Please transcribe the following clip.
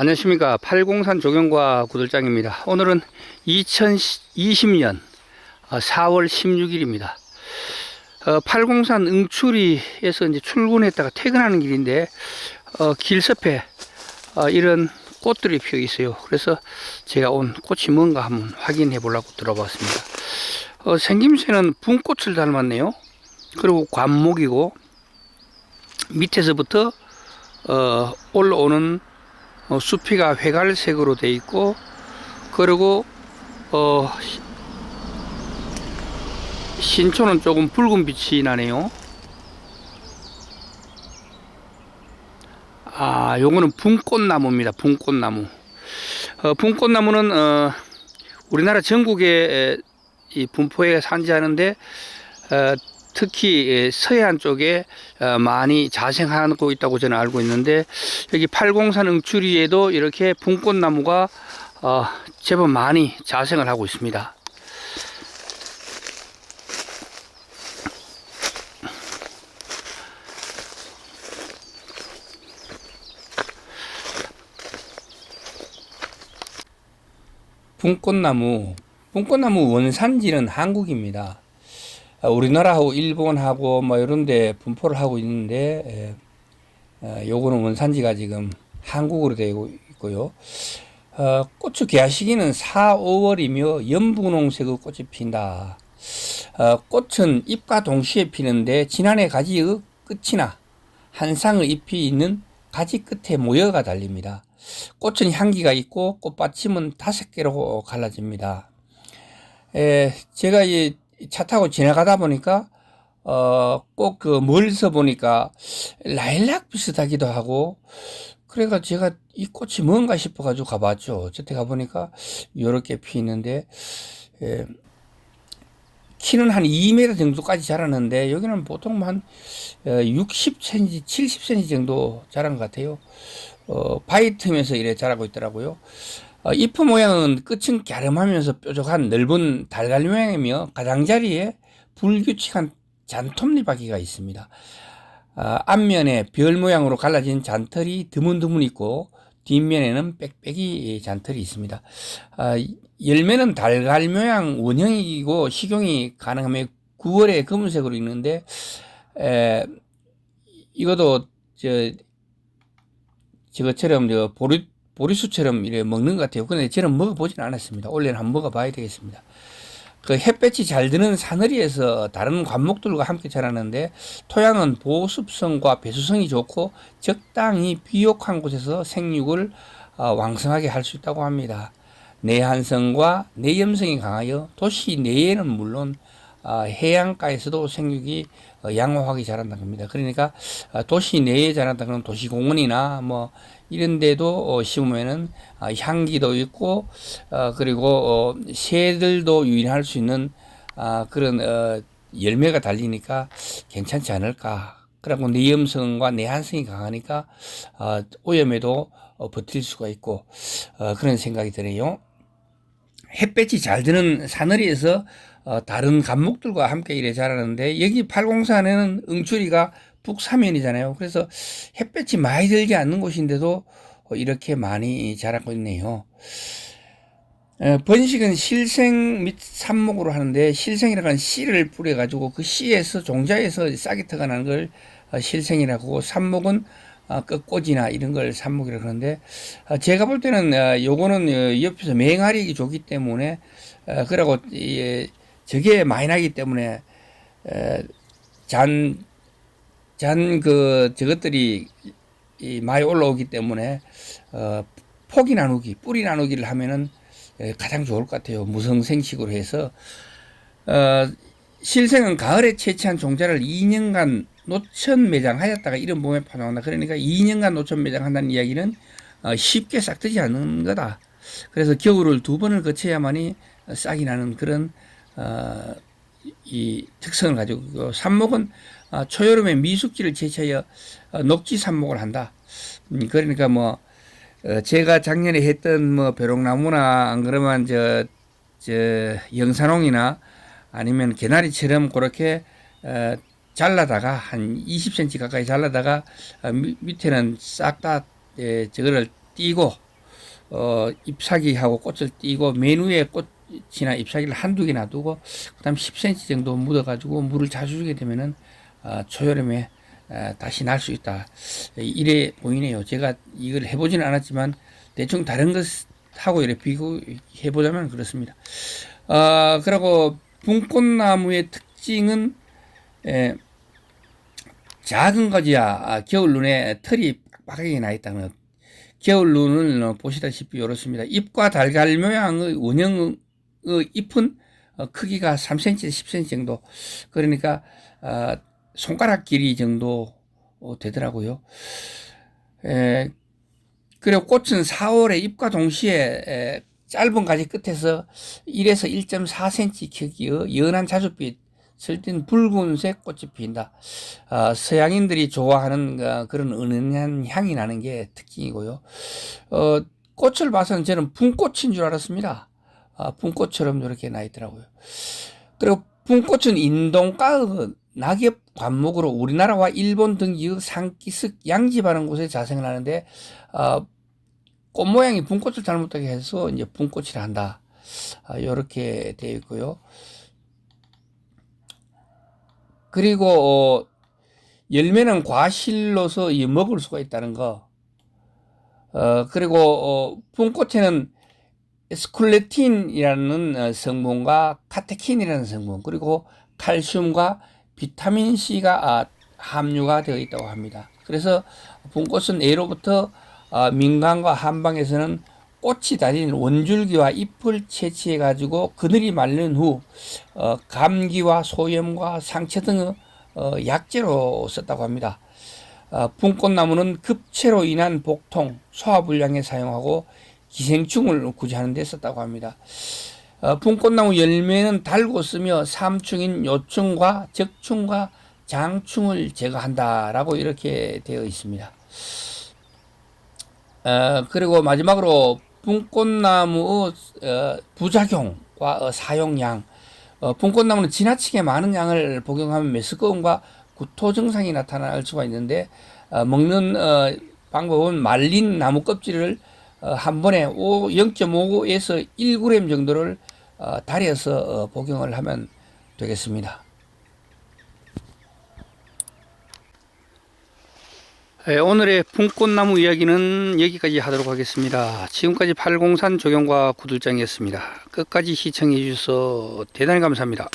안녕하십니까. 팔공산 조경과 구들장입니다. 오늘은 2020년 4월 16일입니다. 어, 팔공산 응추리에서 이제 출근했다가 퇴근하는 길인데, 어, 길섭에 어, 이런 꽃들이 피어 있어요. 그래서 제가 온 꽃이 뭔가 한번 확인해 보려고 들어봤습니다. 어, 생김새는 분꽃을 닮았네요. 그리고 관목이고, 밑에서부터 어, 올라오는 어, 수피가 회갈색으로 돼 있고 그리고 어, 시- 신초는 조금 붉은 빛이 나네요. 아, 요거는 분꽃나무입니다. 분꽃나무. 어, 분꽃나무는 어, 우리나라 전국에 에, 이 분포에 산지하는데 어, 특히 예, 서해안 쪽에 어, 많이 자생하고 있다고 저는 알고 있는데 여기 팔공산 응추리에도 이렇게 분꽃나무가 어, 제법 많이 자생을 하고 있습니다. 분꽃나무, 분꽃나무 원산지는 한국입니다. 어, 우리나라하고 일본하고 뭐 이런데 분포를 하고 있는데 에, 어, 요거는 원산지가 지금 한국으로 되고 있고요. 어, 고추 개화 시기는 4, 5월이며 연분홍색의 꽃이 핀다. 어, 꽃은 잎과 동시에 피는데 지난해 가지의 끝이나 한 쌍의 잎이 있는 가지 끝에 모여가 달립니다. 꽃은 향기가 있고 꽃받침은 다섯 개로 갈라집니다. 에, 제가 이 차 타고 지나가다 보니까 어, 꼭 그 멀리서 보니까 라일락 비슷하기도 하고 그래가 제가 이 꽃이 뭔가 싶어 가지고 가봤죠. 저때 가보니까 요렇게 피는데 에, 키는 한 2m 정도까지 자라는데 여기는 보통 한 60cm, 70cm 정도 자란 것 같아요. 어, 바위 틈에서 이래 자라고 있더라고요. 어, 잎의 모양은 끝은 갸름하면서 뾰족한 넓은 달걀 모양이며 가장자리에 불규칙한 잔톱잎하기가 있습니다. 아, 앞면에 별 모양으로 갈라진 잔털이 드문드문 있고 뒷면에는 빽빽이 잔털이 있습니다. 아, 열매는 달걀 모양 원형이고 식용이 가능하며 9월에 검은색으로 있는데 에, 이것도 저 저것처럼 저 보리 보리수처럼 이래 먹는 것 같아요. 근데 저는 먹어보진 않았습니다. 올해는 한번 먹어봐야 되겠습니다. 그 햇볕이 잘 드는 사너리에서 다른 관목들과 함께 자라는데 토양은 보습성과 배수성이 좋고 적당히 비옥한 곳에서 생육을 어, 왕성하게 할 수 있다고 합니다. 내한성과 내염성이 강하여 도시 내에는 물론 어, 해안가에서도 생육이 어, 양호하게 자란다는 겁니다. 그러니까 어, 도시 내에 자란다 그러면 도시공원이나 뭐 이런 데도 어, 심으면은 어, 향기도 있고 어, 그리고 어, 새들도 유인할 수 있는 아, 그런 어, 열매가 달리니까 괜찮지 않을까. 그리고 내염성과 내한성이 강하니까 어, 오염에도 어, 버틸 수가 있고 어, 그런 생각이 드네요. 햇볕이 잘 드는 사너리에서 어, 다른 감목들과 함께 이래 자라는데 여기 팔공산에는 응추리가 북사면이잖아요. 그래서 햇볕이 많이 들지 않는 곳인데도 어, 이렇게 많이 자라고 있네요. 어, 번식은 실생 및 삽목으로 하는데 실생이라는 건 씨를 뿌려가지고 그 씨에서 종자에서 싹이 터가 나는 걸 어, 실생이라고 삽목은 어, 끝꽂이나 이런 걸 삽목이라고 하는데 어, 제가 볼 때는 어, 요거는 어, 옆에서 맹활이 좋기 때문에 어, 그러고 이, 저게 많이 나기 때문에 에, 잔, 잔 그 저것들이 이 많이 올라오기 때문에 어, 폭이 나누기, 뿌리 나누기를 하면은 에, 가장 좋을 것 같아요. 무성생식으로 해서 어, 실생은 가을에 채취한 종자를 2년간 노천 매장하였다가 이런 몸에 파나온다. 그러니까 2년간 노천 매장한다는 이야기는 어, 쉽게 싹트지 않는 거다. 그래서 겨울을 두 번을 거쳐야만이 싹이 나는 그런 어, 이 특성을 가지고 있고 삽목은 어, 초여름에 미숙지를 채취하여 어, 녹지 삽목을 한다. 음, 그러니까 뭐 어, 제가 작년에 했던 뭐 벼롱나무나 안 그러면 저, 저 영산홍이나 아니면 개나리처럼 그렇게 어, 잘라다가 한 20cm 가까이 잘라다가 어, 밑, 밑에는 싹다 예, 저거를 띄고 어, 잎사귀하고 꽃을 띄고 맨 위에 꽃이나 잎사귀를 한두 개 놔두고 그다음 10cm 정도 묻어가지고 물을 자주 주게 되면은 어, 초여름에 에, 다시 날 수 있다. 이래 보이네요. 제가 이걸 해보지는 않았지만 대충 다른 것하고 이렇게 비교해 보자면 그렇습니다. 어, 그리고 분꽃나무의 특징은 에, 작은 거지야 아, 겨울 눈에 털이 빡빡하게 나 있다는 것. 겨울 눈을 어, 보시다시피 이렇습니다. 잎과 달걀 모양의 원형의 잎은 어, 크기가 3cm, 10cm 정도. 그러니까 어, 손가락 길이 정도 어, 되더라고요. 에, 그리고 꽃은 4월에 잎과 동시에 에, 짧은 가지 끝에서 1에서 1.4cm 크기의 연한 자줏빛 을띤 붉은색 꽃이 피인다. 어, 서양인들이 좋아하는 어, 그런 은은한 향이 나는 게 특징이고요. 어, 꽃을 봐서는 저는 분꽃인 줄 알았습니다. 아, 분꽃처럼 이렇게 나 있더라고요. 그리고 분꽃은 인동가의 낙엽 관목으로 우리나라와 일본 등지의 상기슭 양지바라는 곳에 자생을 하는데 어, 꽃 모양이 분꽃을 닮았다고 해서 이제 분꽃이라 한다. 아, 이렇게 되어 있고요. 그리고 어, 열매는 과실로서 이 먹을 수가 있다는 거. 어, 그리고 어, 분꽃에는 스쿨레틴이라는 어, 성분과 카테킨이라는 성분 그리고 칼슘과 비타민 C가 아, 함유가 되어 있다고 합니다. 그래서 분꽃은 예로부터 어, 민간과 한방에서는 꽃이 달린 원줄기와 잎을 채취해 가지고 그늘이 말른 후 어, 감기와 소염과 상처 등의 어, 약재로 썼다고 합니다. 어, 분꽃나무는 급체로 인한 복통, 소화불량에 사용하고 기생충을 구제하는 데 썼다고 합니다. 어, 분꽃나무 열매는 달고 쓰며 삼충인 요충과 적충과 장충을 제거한다라고 이렇게 되어 있습니다. 어, 그리고 마지막으로 분꽃나무 어, 부작용과 어, 사용량. 어, 분꽃나무는 지나치게 많은 양을 복용하면 메스꺼움과 구토 증상이 나타날 수가 있는데 어, 먹는 어, 방법은 말린 나무 껍질을 어, 한 번에 0.5에서 1g 정도를 어, 달여서 어, 복용을 하면 되겠습니다. 오늘의 풍꽃나무 이야기는 여기까지 하도록 하겠습니다. 지금까지 팔공산 조경과 구들장이었습니다. 끝까지 시청해 주셔서 대단히 감사합니다.